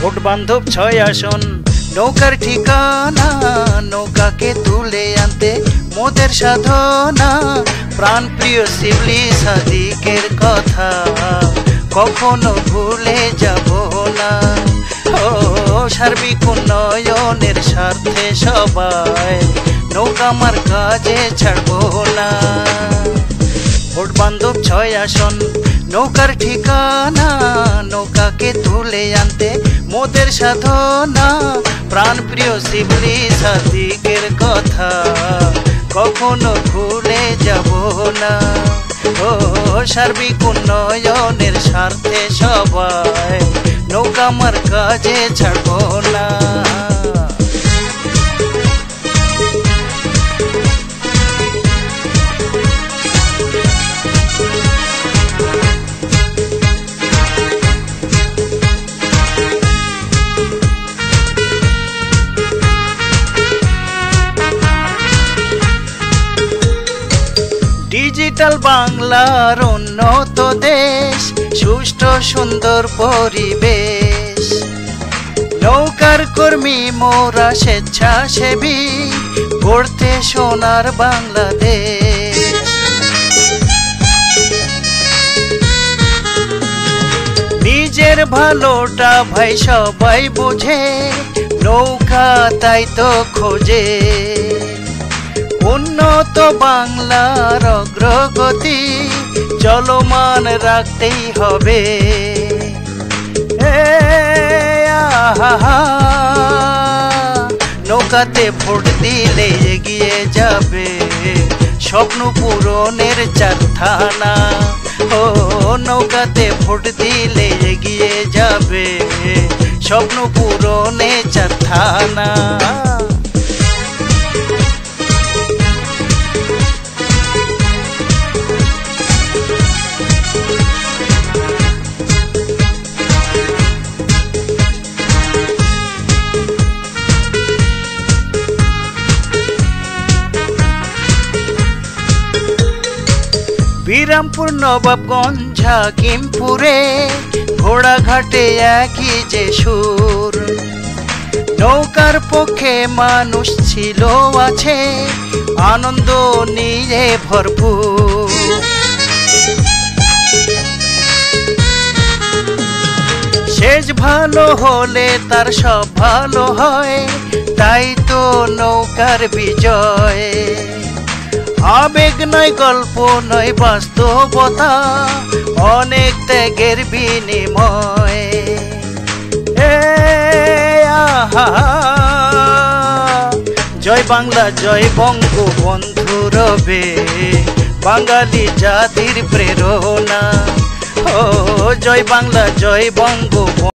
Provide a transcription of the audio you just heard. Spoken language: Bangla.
ভোট বান্ধব ছয় আসন। নৌকার ঠিকানা, নৌকাকে তুলে আনতে মোদের সাধনা। প্রাণ প্রিয় শিবলি সাদিকের কথা, কখনো ভুলে যাব না। ও, সার্বিক উন্নয়নের স্বার্থে সবাই নৌকা আমার কাজে ছাড়বো না। ভোট বান্ধব ছয় আসন, নৌকার ঠিকানা, নৌকাকে তুলে আনতে মোদের সাধনা। প্রাণ প্রিয় শিবলি সাদিকের কথা। কখনো ভুলে যাব না। ও, সার্বিক উন্নয়নের স্বার্থে সবাই নৌকা আমার কাজে ছাড়ব না। ডিজিটাল বাংলার উন্নত দেশ, সুষ্ঠু সুন্দর পরিবেশ। নৌকার কর্মী, মোরা স্বেচ্ছাসেবী, গড়তে সোনার বাংলাদেশ। নিজের ভালোটা ভাই সবাই বোঝে, নৌকা তাই তো খোঁজে। উন্নত বাংলার অগ্রগতি চলমান রাখতেই হবে। নৌকাতে ভোট দিলে এগিয়ে যাবে স্বপ্ন পূরণের চারথানা ও, নৌকাতে ভোট দিলে এগিয়ে যাবে স্বপ্ন পূরণে চারথানা বিরামপুর নবাবগঞ্জ, হাকিমপুরে, ঘোড়াঘাটে একই যে সুর। নৌকার পক্ষে মানুষ ছিল আছে, আনন্দ নিয়ে ভরপুর। শেষ ভালো হলে তার সব ভালো হয়, তাই তো নৌকার বিজয়। আবেগ নয়, গল্প নয় বাস্তবতা অনেক ত্যাগের বিনিময়। জয় বাংলা, জয় বঙ্গবন্ধু রবে, বাঙালি জাতির প্রেরণা। ও, জয় বাংলা, জয় বঙ্গবন্ধু